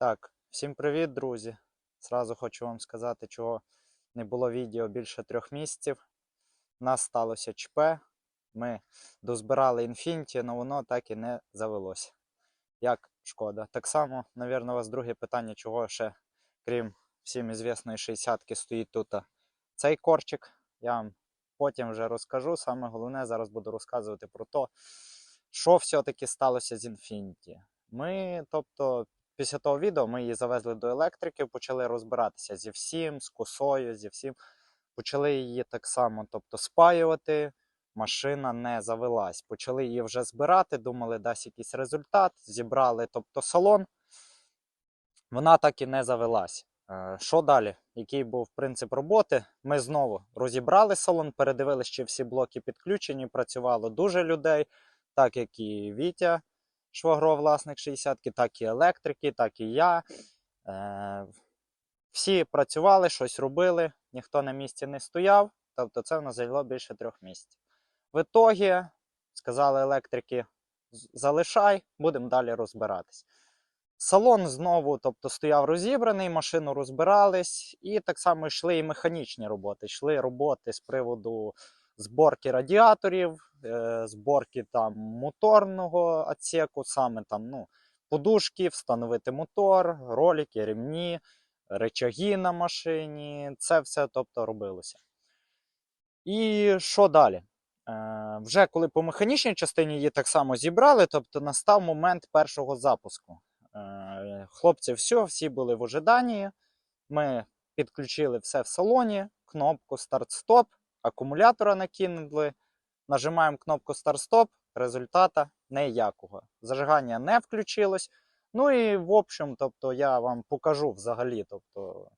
Так, всім привіт, друзі. Зразу хочу вам сказати, чого не було відео більше трьох місяців. У нас сталося ЧП. Ми дозбирали Infinity, але воно так і не завелося. Як шкода. Так само, мабуть, у вас друге питання, чого ще, крім всім ізвісної 60-ки, стоїть тут цей корчик. Я вам потім вже розкажу. Саме головне, зараз буду розказувати про те, що все-таки сталося з Infinity. Ми, тобто, після того відео ми її завезли до електриків, почали розбиратися зі всім, з косою, зі всім. Почали її так само тобто, спаювати, машина не завелась. Почали її вже збирати, думали, дасть якийсь результат. Зібрали тобто, салон. Вона так і не завелась. Е, Що далі? Який був принцип роботи? Ми знову розібрали салон, передивилися, чи всі блоки підключені, працювало дуже людей, так як і Вітя, Швагро, власник 60-ки, так і електрики, так і я. Е, всі працювали, щось робили, ніхто на місці не стояв. Тобто це в нас зайшло більше трьох місяців. В ітогі сказали електрики: залишай, будемо далі розбиратись. Салон знову тобто, стояв розібраний, машину розбирались, і так само йшли і механічні роботи. Йшли роботи з приводу зборки радіаторів, е, зборки там моторного отсеку, саме там ну, подушки, встановити мотор, ролики, ремні, речаги на машині. Це все тобто, робилося. І що далі? Е, вже коли по механічній частині її так само зібрали, тобто настав момент першого запуску. Е, хлопці, все, всі були в ожиданні. Ми підключили все в салоні, кнопку старт-стоп, акумулятора накинули. Нажимаємо кнопку старт-стоп, результата ніякого. Зажигання не включилось. Ну і в общем, тобто, я вам покажу взагалі, тобто,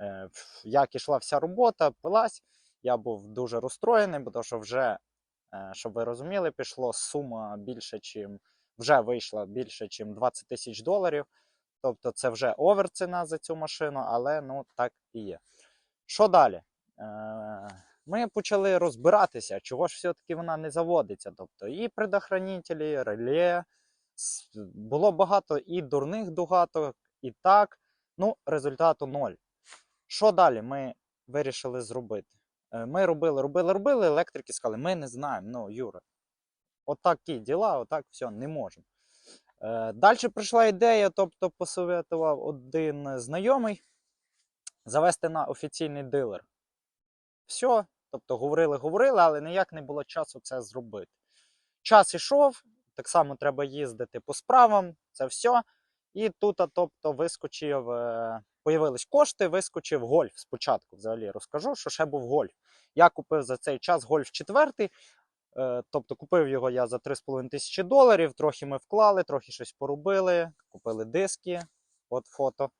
е, як ішла вся робота, пилась. Я був дуже розстроєний, бо що вже, е, щоб ви розуміли, пішло сума більше, чим вже вийшла більше, ніж 20 тисяч доларів. Тобто це вже оверціна за цю машину, але ну так і є. Що далі? Ми почали розбиратися, чого ж все-таки вона не заводиться. Тобто і предохранителі, реле. с- Було багато і дурних дугаток, і так. Ну, результату ноль. Що далі ми вирішили зробити? Е, Ми робили, робили, робили. Електрики сказали, ми не знаємо. Ну, Юра, отакі діла, отак все, не можемо. Далі прийшла ідея, тобто посоветував один знайомий завести на офіційний дилер. Все, тобто говорили, говорили, але ніяк не було часу це зробити. Час ішов, так само треба їздити по справам, це все. І тут, тобто, вискочив, е, появились кошти, вискочив гольф спочатку. Взагалі розкажу, що ще був гольф. Я купив за цей час гольф четвертий. Е, Тобто купив його я за 3,5 тисячі доларів. Трохи ми вклали, трохи щось поробили, купили диски, от фото.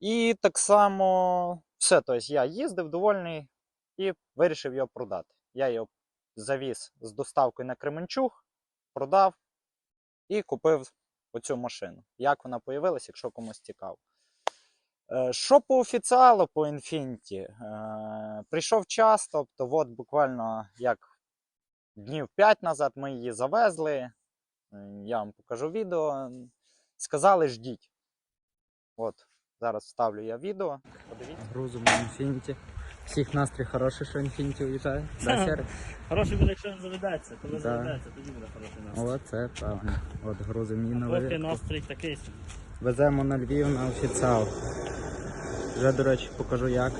І так само все. Тобто я їздив довольний і вирішив його продати. Я його завіз з доставкою на Кременчуг, продав і купив оцю машину. Як вона появилась, якщо комусь цікаво. Е, Що по офіціалу по Infinity? Е, Прийшов час, тобто, от буквально як днів 5 назад ми її завезли. Я вам покажу відео. Сказали, ждіть. От, зараз вставлю я відео. Подивіться. Грузимо Infinity. Всіх настрій хороший, що Infinity уїжджає. Да, Серий? Хороший буде, якщо він заведеться. Коли Да. заведеться, тоді буде хороший настрій. О, це правильно. От грузимо її на велику. настрій такий. собі. Веземо на Львів на офіціал. Вже, до речі, покажу як.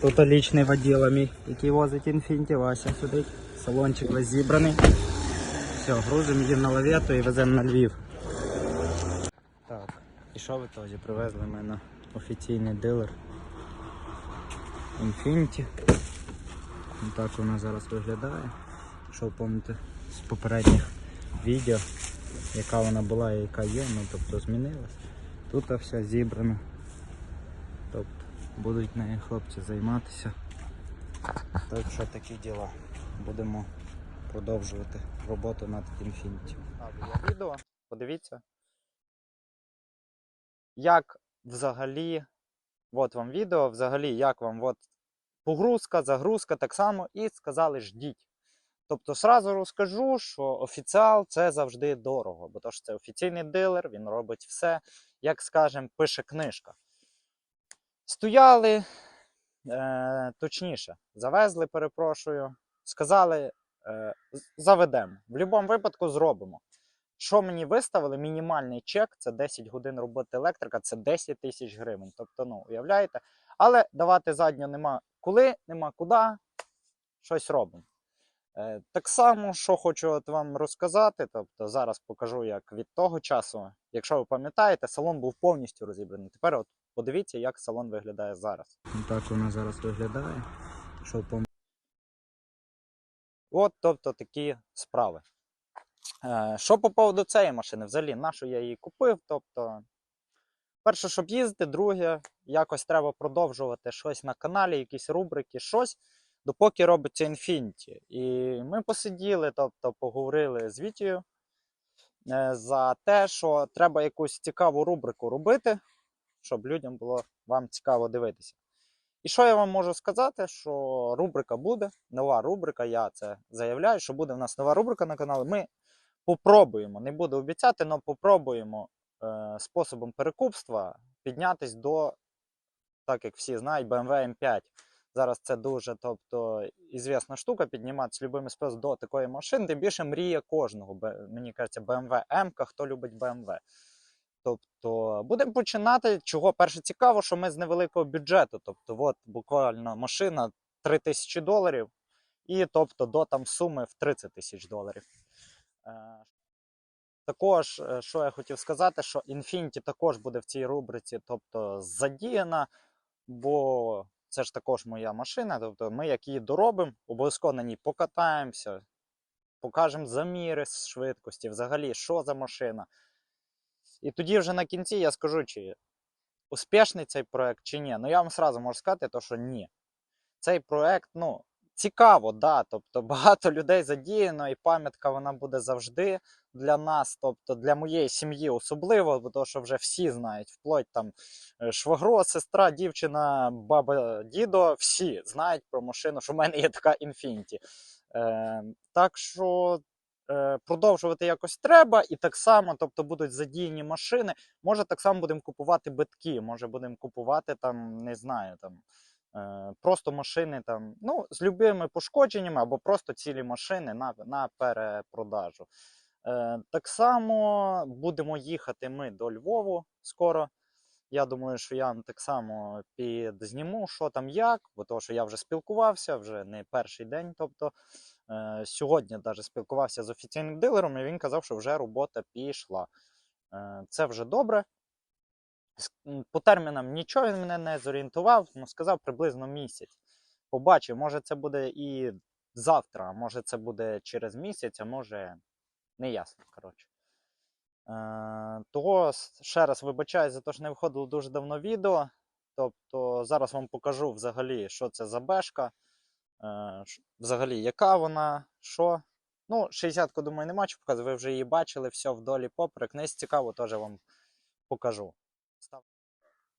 Тут лічний воділа мій, який возить Infinity, Вася сидить. Салончик весь зібраний. Все, грузимо її на лавету і веземо на Львів. Що в ітозі? Привезли ми на офіційний дилер Infinity. Так вона зараз виглядає. Що ви пам'ятаєте з попередніх відео яка вона була і яка є, ну тобто змінилась. Тут все зібрано. Тобто будуть нею хлопці займатися. Так що такі діла. Будемо продовжувати роботу над Infinity. відео, подивіться. Як взагалі, от вам відео, взагалі, як вам от погрузка, загрузка так само, і сказали ждіть. Тобто, сразу розкажу, що офіціал це завжди дорого, бо то ж це офіційний дилер, він робить все, як скажем, пише книжка. Стояли, е, точніше, завезли, перепрошую, сказали, е, заведемо. В будь-якому випадку зробимо. Що мені виставили? Мінімальний чек це 10 годин роботи електрика, це 10 тисяч гривень. Тобто, ну, уявляєте? Але давати задню нема коли, нема куди, щось робимо. Е, так само, що хочу от вам розказати, тобто зараз покажу, як від того часу, якщо ви пам'ятаєте, салон був повністю розібраний. Тепер от подивіться, як салон виглядає зараз. Так вона зараз виглядає. Що пом... От, тобто, такі справи. Е, що по поводу цієї машини? Взагалі, на що я її купив? Тобто, перше, щоб їздити, друге, якось треба продовжувати щось на каналі, якісь рубрики, щось, допоки робиться Infinity. І ми посиділи, тобто поговорили з Вітією е, за те, що треба якусь цікаву рубрику робити, щоб людям було вам цікаво дивитися. І що я вам можу сказати, що рубрика буде, нова рубрика, я це заявляю, що буде в нас нова рубрика на каналі. Ми попробуємо, не буду обіцяти, але попробуємо е, способом перекупства піднятись до, так як всі знають, BMW M5. Зараз це дуже тобто, ізвісна штука підніматися любими способами до такої машини, тим більше мріє кожного. Мені кажеться, BMW M, хто любить BMW. Тобто, будемо починати. Чого перше цікаво, що ми з невеликого бюджету. Тобто, от буквально машина 3 тисячі доларів, і тобто до там суми в 30 тисяч доларів. Е, Також, е, що я хотів сказати, що Infinity також буде в цій рубриці, тобто задіяна, бо це ж також моя машина. Тобто ми як її доробимо, обов'язково на ній покатаємося, покажемо заміри з швидкості, взагалі, що за машина. І тоді вже на кінці я скажу, чи успішний цей проект, чи ні. Ну я вам сразу можу сказати, то, що ні. Цей проект, ну, цікаво, да. Тобто багато людей задіяно, і пам'ятка вона буде завжди для нас, тобто для моєї сім'ї особливо, бо що вже всі знають, вплоть там е, швагро, сестра, дівчина, баба, дідо, всі знають про машину, що в мене є така Infinity. Е, так що е, продовжувати якось треба, і так само, тобто будуть задіяні машини. Може, так само будемо купувати битки, може будемо купувати там, не знаю, там. Е, просто машини там, ну, з любими пошкодженнями або просто цілі машини на, на перепродажу. Е, так само будемо їхати ми до Львову скоро. Я думаю, що я так само підзніму, що там як, бо того, що я вже спілкувався, вже не перший день. Тобто е, сьогодні навіть спілкувався з офіційним дилером, і він казав, що вже робота пішла. Це вже добре. По термінам нічого він мене не зорієнтував, ну сказав приблизно місяць. Побачив, може це буде і завтра, а може це буде через місяць, а може не ясно. Коротше. Е, того ще раз вибачаю за те, що не виходило дуже давно відео. Тобто зараз вам покажу взагалі, що це за бешка, е, взагалі, яка вона, що. Ну, 60-ку, думаю, нема чого показувати, ви вже її бачили, все вдолі поперек. Не цікаво, теж вам покажу.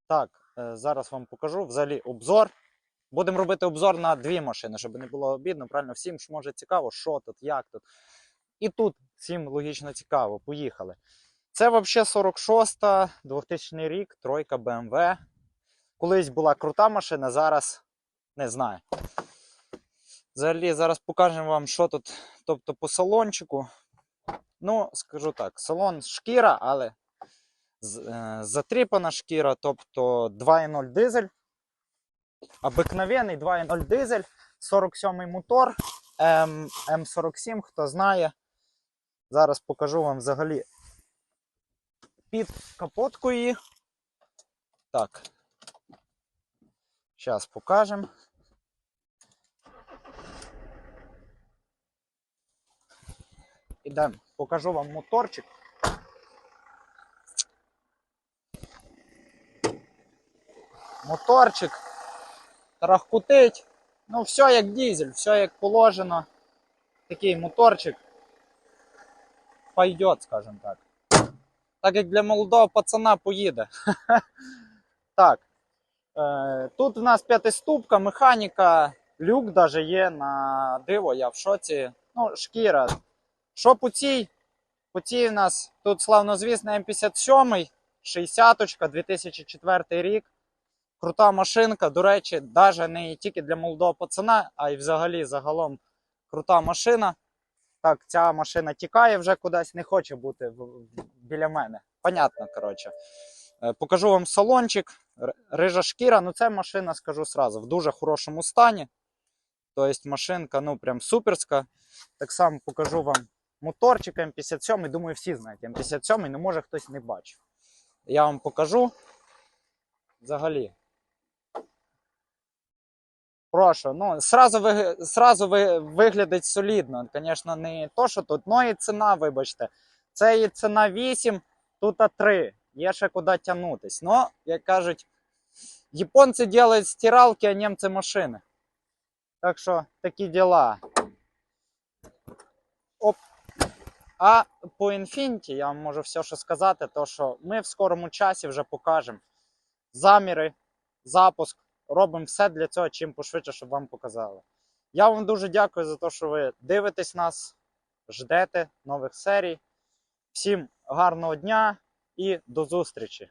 Так, е, зараз вам покажу взагалі обзор. Будемо робити обзор на дві машини, щоб не було обідно. Правильно, всім ж може цікаво, що тут, як тут. І тут всім логічно цікаво. Поїхали. Це взагалі 46-та, 2000 рік, тройка BMW. Колись була крута машина, зараз не знаю. Взагалі, зараз покажемо вам, що тут. Тобто по салончику. Ну, скажу так, салон шкіра, але затріпана шкіра, тобто 2.0 дизель. Обикновений 2.0 дизель, 47-й мотор, М, М47, хто знає. Зараз покажу вам взагалі під капоткою її. Так. Зараз покажемо. Ідемо, покажу вам моторчик. Моторчик. Тарахкутить. Ну, все як дизель, все як положено. Такий моторчик. Пойдет, скажем так. Так як для молодого пацана поїде. Так. Е, тут в нас п'ятиступка, механіка, люк даже є на диво, я в шоці. Ну, шкіра. Що по цій? По цій у нас тут славнозвісна М57, 60-ка, 2004 рік. Крута машинка. До речі, навіть не тільки для молодого пацана, а й взагалі загалом крута машина. Так, ця машина тікає вже кудись, не хоче бути біля мене. Понятно, коротше. Е, Покажу вам салончик. Рижа шкіра. Ну, це машина, скажу сразу, в дуже хорошому стані. Тобто машинка, ну, прям суперська. Так само покажу вам моторчик М57. Думаю, всі знають М57, ну може хтось не бачив. Я вам покажу. Взагалі. Прошу, ну, сразу, ви, сразу ви, виглядить солідно. Звісно, не то, що тут, ну і ціна, вибачте. Це і ціна 8, тут 3. Є ще куди тягнутись. Ну, як кажуть, японці роблять стиралки, а німці машини. Так що такі діла. Оп. А по Infinity я вам можу все що сказати, то що ми в скорому часі вже покажемо заміри, запуск. Робимо все для цього, чим пошвидше, щоб вам показали. Я вам дуже дякую за те, що ви дивитесь нас, ждете нових серій. Всім гарного дня і до зустрічі!